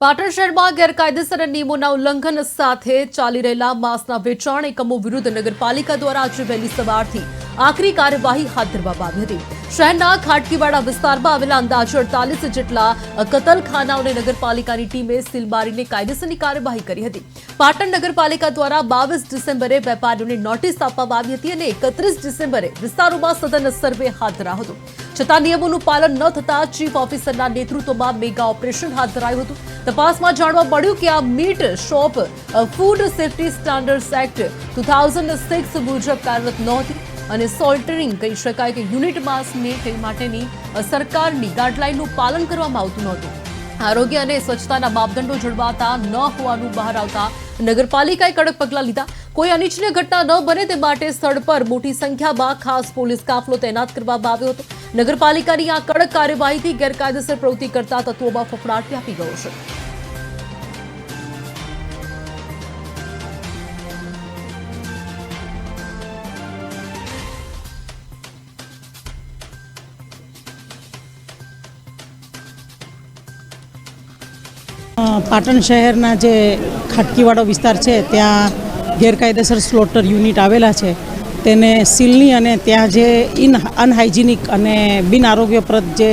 પાટણ શહેરમાં ગેરકાયદેસર નિયમોના ઉલ્લંઘન સાથે ચાલી રહેલા માંસના વેચાણ એકમો વિરુદ્ધ નગરપાલિકા દ્વારા આજે વહેલી સવારથી આકરી કાર્યવાહી હાથ ધરવામાં આવી હતી શહેરના ખાટકીવાડા વિસ્તારમાં આવેલા અંદાજે અડતાલીસ જેટલા કતલખાનાઓને નગરપાલિકાની ટીમે સીલ મારીને કાયદેસરની કાર્યવાહી કરી હતી પાટણ નગરપાલિકા દ્વારા બાવીસ ડિસેમ્બરે વેપારીઓને નોટિસ આપવામાં આવી હતી અને એકત્રીસ ડિસેમ્બરે વિસ્તારોમાં સઘન સર્વે હાથ ધરાયો હતો। છતાં નિયમોનું પાલન ન થતા ચીફ ઓફિસરના નેતૃત્વમાં મેગા ઓપરેશન હાથ ધરાયું હતું। તપાસમાં જાણવા મળ્યું કે આ meat shop food safety standards act two thousand six મુજબ કાર્યરત નહોતી અને સોલ્ટરિંગ કહી શકાય કે યુનિટ માસ્કને તે માટેની સરકારની ગાઈડલાઈનનું પાલન કરવામાં આવતું નહોતું. આરોગ્ય અને સ્વચ્છતાના માપદંડો જળવાતા ન હોવાનું બહાર આવતા નગરપાલિકાએ કડક પગલાં લીધા. કોઈ અનિચ્છનીય ઘટના ન બને તે માટે સ્થળ પર મોટી સંખ્યામાં ખાસ પોલીસ કાફલો તૈનાત કરવામાં આવ્યો હતો. નગરપાલિકાની આ કડક કાર્યવાહીથી ગેરકાયદેસર પ્રવૃત્તિ કરતા તત્વોમાં ફફડાટ વ્યાપી ગયો છે. પાટણ શહેરના જે ખાટકીવાડો વિસ્તાર છે ત્યાં ગેરકાયદેસર સ્લોટર યુનિટ આવેલા છે. તેને સીલની અને ત્યાં જે ઇન અનહાઇજિનિક અને બિન આરોગ્યપ્રદ જે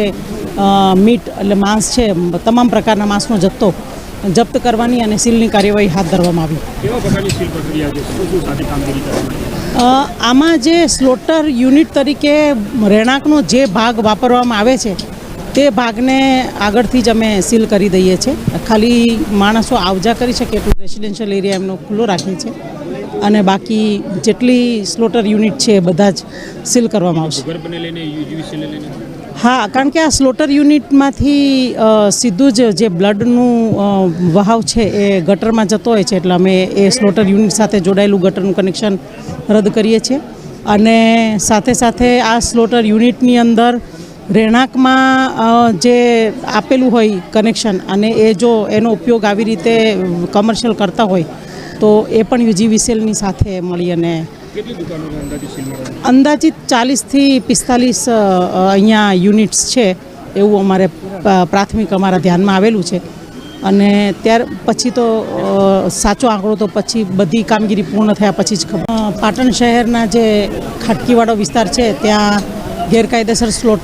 મીટ એટલે માંસ છે તમામ પ્રકારના માંસનો જથ્થો જપ્ત કરવાની અને સીલની કાર્યવાહી હાથ ધરવામાં આવી. આમાં જે સ્લોટર યુનિટ તરીકે રહેણાંકનો જે ભાગ વાપરવામાં આવે છે તે ભાગને આગળથી જ અમે સીલ કરી દઈએ છીએ. ખાલી માણસો આવજા કરી શકે એટલું રેસિડેન્શિયલ એરિયા એમનો ખુલ્લો રાખીએ છીએ. અને બાકી જેટલી સ્લોટર યુનિટ છે એ બધા જ સીલ કરવામાં આવશે. હા કારણ કે આ સ્લોટર યુનિટમાંથી સીધું જ જે બ્લડનું વહાવ છે એ ગટરમાં જતો હોય છે એટલે અમે એ સ્લોટર યુનિટ સાથે જોડાયેલું ગટરનું કનેક્શન રદ કરીએ છીએ. અને સાથે સાથે આ સ્લોટર યુનિટની અંદર રહેણાંકમાં જે આપેલું હોય કનેક્શન અને એ જો એનો ઉપયોગ આવી રીતે કમર્શિયલ કરતા હોય તો એ પણ યુજીવીસીએલની સાથે મળી અને અંદાજિત ચાલીસથી પિસ્તાલીસ અહીંયા યુનિટ્સ છે એવું અમારે પ્રાથમિક અમારા ધ્યાનમાં આવેલું છે. અને ત્યાર પછી તો સાચો આંકડો તો પછી બધી કામગીરી પૂર્ણ થયા પછી જ ખબર. પાટણ શહેરના જે ખાટકીવાડો વિસ્તાર છે ત્યાં ગેરકાયદેસર સ્લોટ